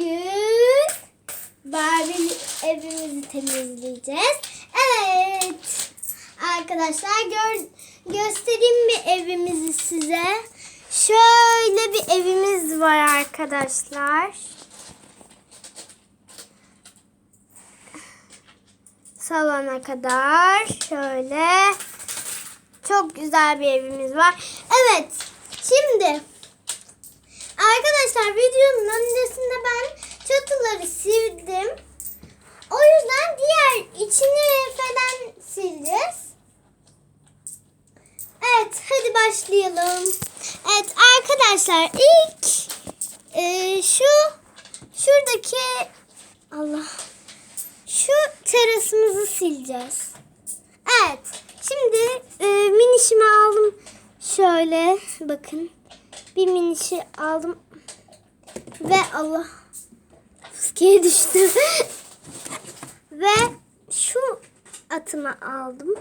Bugün Barbie evimizi temizleyeceğiz. Evet. Arkadaşlar gör, göstereyim mi evimizi size? Şöyle bir evimiz var arkadaşlar. Salona kadar şöyle çok güzel bir evimiz var. Evet. Şimdi Arkadaşlar videonun öncesinde ben çatıları sildim. O yüzden diğer içini falan sileceğiz. Evet hadi başlayalım. Evet arkadaşlar ilk e, şu şuradaki Allah şu terasımızı sileceğiz. Evet şimdi e, minişimi aldım. Şöyle bakın bir minişi aldım. Ve Allah fıskiye düştü. Ve şu atımı aldım.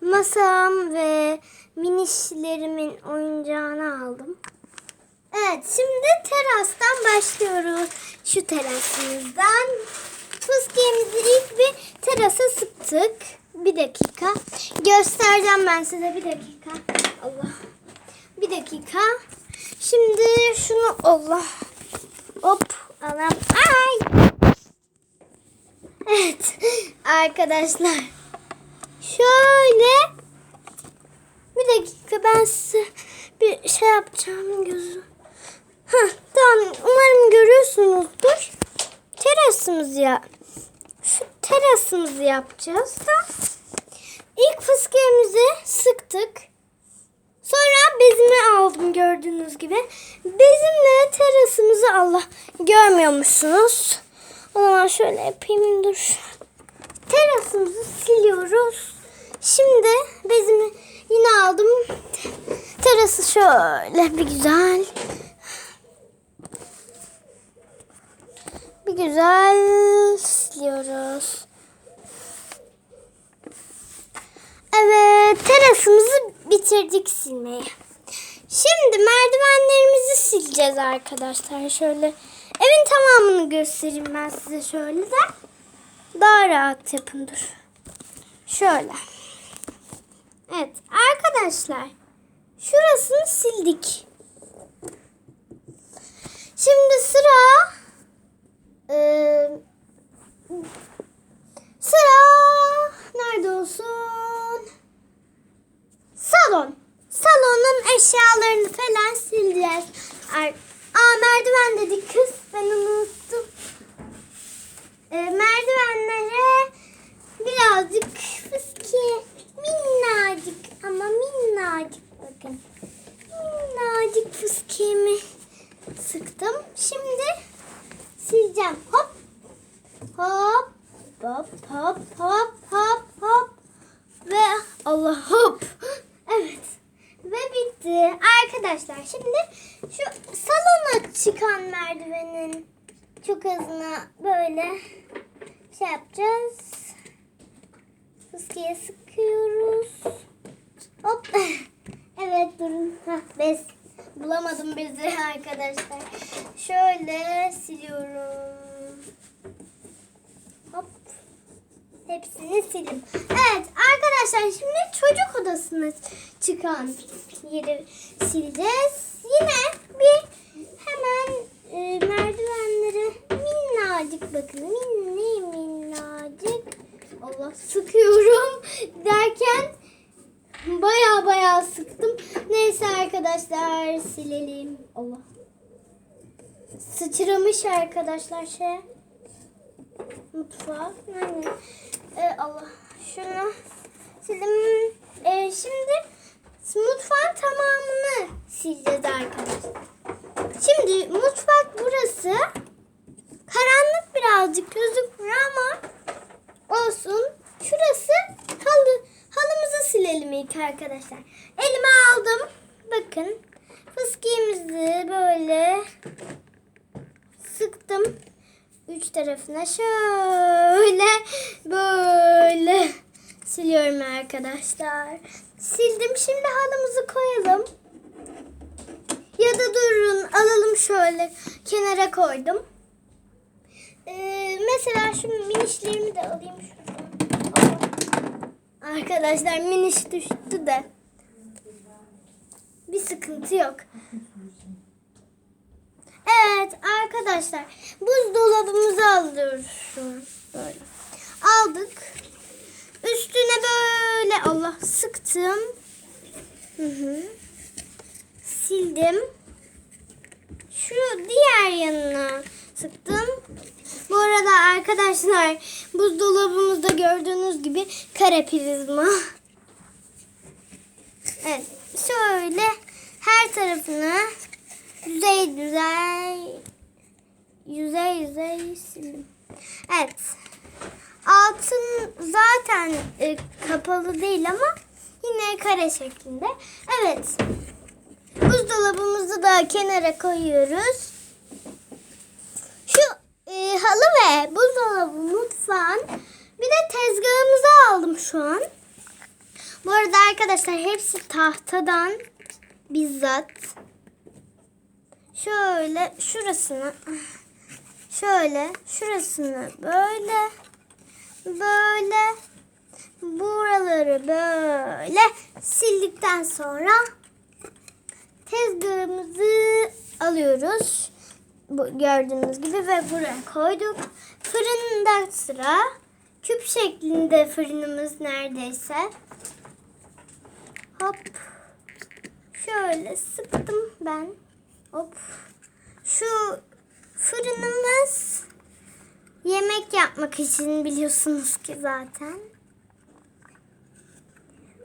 Masam ve minişlerimin oyuncağını aldım. Evet şimdi terastan başlıyoruz. Şu terasımızdan fıskiyemizi ilk bir terasa sıktık bir dakika. Göstereceğim ben size bir dakika. Allah. Bir dakika. Şimdi şunu Allah. Hop. Alam. Ay. Evet. Arkadaşlar. Şöyle. Bir dakika ben size bir şey yapacağım gözü. Heh, tamam. Umarım görüyorsunuzdur. Terasımız ya. Terasımızı yapacağız da. İlk fıskiyemizi sıktık. Sonra bezimi aldım gördüğünüz gibi. Bezimle terasımızı Allah görmüyormuşsunuz. O zaman şöyle yapayım dur. Terasımızı siliyoruz. Şimdi bezimi yine aldım. Terası şöyle bir güzel. Bir güzel siliyoruz. Evet, terasımızı bitirdik silmeyi. Şimdi merdivenlerimizi sileceğiz arkadaşlar. Şöyle evin tamamını göstereyim ben size şöyle de. Daha rahat yapın dur. Şöyle. Evet arkadaşlar. Şurasını sildik. Şimdi sıra ee, sıra nerede olsun? Salon. Salonun eşyalarını falan sileceğiz. Ar- Aa merdiven dedik kız. Ben unuttum. Ee, merdivenlere birazcık fıskiye minnacık ama minnacık bakın. Minnacık fıskiyemi sıktım. Şimdi sileceğim. Hop. Hop. Hop hop hop hop. Ve Allah hop. Evet. Ve bitti. Arkadaşlar şimdi şu salona çıkan merdivenin çok hızına böyle şey yapacağız. Fıskiye sıkıyoruz. Hop. Evet durun. Hah, bez. Bulamadım bezi arkadaşlar. Şöyle siliyorum. Hop. Hepsini sildim. Evet arkadaşlar şimdi çocuk odasına çıkan yeri sileceğiz. Yine bir hemen e, merdivenlere minnacık bakın. Minni minnacık. Allah sıkıyorum derken baya baya sıktım. Neyse arkadaşlar silelim. Allah. Sıçramış arkadaşlar şey. Mutfak. Yani, e, Allah. Şunu sildim. E, şimdi mutfağın tamamını sileceğiz arkadaşlar. Şimdi mutfak burası. Karanlık birazcık gözükmüyor ama olsun. Şurası halı. Halımızı silelim ilk arkadaşlar. Elime aldım. Bakın. Fıskiyemizi böyle sıktım. Üç tarafına şöyle böyle siliyorum arkadaşlar. Sildim. Şimdi halımızı koyalım. Ya da dur şöyle kenara koydum. Ee, mesela şu minişlerimi de alayım şuradan. Arkadaşlar miniş düştü de. Bir sıkıntı yok. Evet arkadaşlar buzdolabımızı alıyoruz. Böyle. Aldık. Üstüne böyle Allah sıktım. Hı hı. Sildim. Şu diğer yanına sıktım. Bu arada arkadaşlar buzdolabımızda gördüğünüz gibi kare prizma. Evet şöyle her tarafını yüzey yüzey yüzey yüzey sildim. Evet. Altın zaten e, kapalı değil ama yine kare şeklinde. Evet. Buzdolabımızı da kenara koyuyoruz. Şu e, halı ve buzdolabı mutfağın bir de tezgahımızı aldım şu an. Bu arada arkadaşlar hepsi tahtadan bizzat. Şöyle şurasını şöyle şurasını böyle böyle buraları böyle sildikten sonra tezgahımızı alıyoruz. Bu gördüğünüz gibi ve buraya koyduk. Fırında sıra küp şeklinde fırınımız neredeyse. Hop. Şöyle sıktım ben. Hop. Şu fırınımız yemek yapmak için biliyorsunuz ki zaten.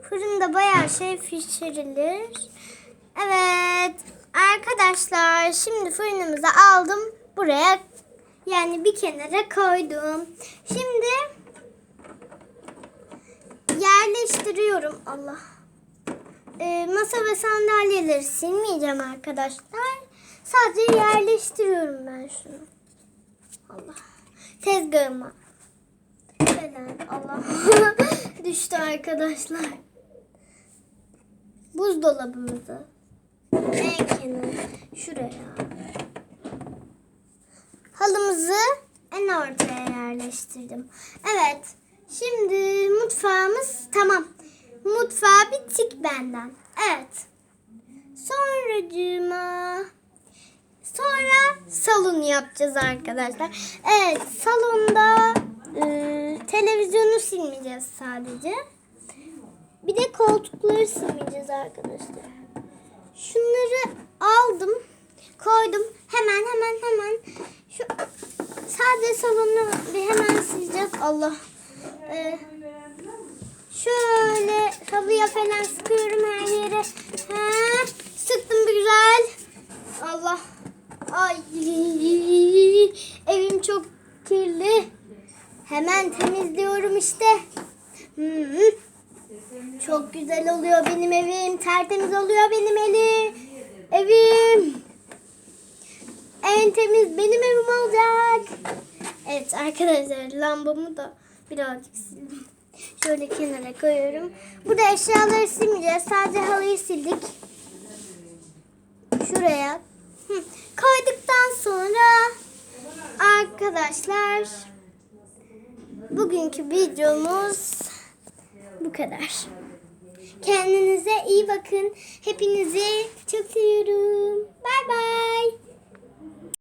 Fırında bayağı şey pişirilir. Evet arkadaşlar şimdi fırınımızı aldım buraya yani bir kenara koydum. Şimdi yerleştiriyorum Allah. Ee, masa ve sandalyeleri silmeyeceğim arkadaşlar. Sadece yerleştiriyorum ben şunu. Allah. Tezgahıma. Neden? Allah. Düştü arkadaşlar. Buzdolabımızı en kenara şuraya. Halımızı en ortaya yerleştirdim. Evet. Şimdi mutfağımız tamam. Mutfağı bittik benden. Evet. Sonracığıma sonra salon yapacağız arkadaşlar. Evet salonda e, televizyonu silmeyeceğiz sadece. Bir de koltukları silmeyeceğiz arkadaşlar. Şunları aldım, koydum. Hemen hemen hemen şu sadece salonu bir hemen sileceğiz. Allah. Ee, şöyle halıya falan sıkıyorum her yere. Ha, sıktım güzel. Allah. Ay. Evim çok kirli. Hemen temizliyorum işte. Hı. Çok güzel oluyor benim evim. Tertemiz oluyor benim eli. Evim. En temiz benim evim olacak. Evet arkadaşlar lambamı da birazcık sildim. Şöyle kenara koyuyorum. Burada eşyaları silmeyeceğiz. Sadece halıyı sildik. Şuraya. Hı. Koyduktan sonra arkadaşlar bugünkü videomuz bu kadar. Kendinize iyi bakın. Hepinizi çok seviyorum.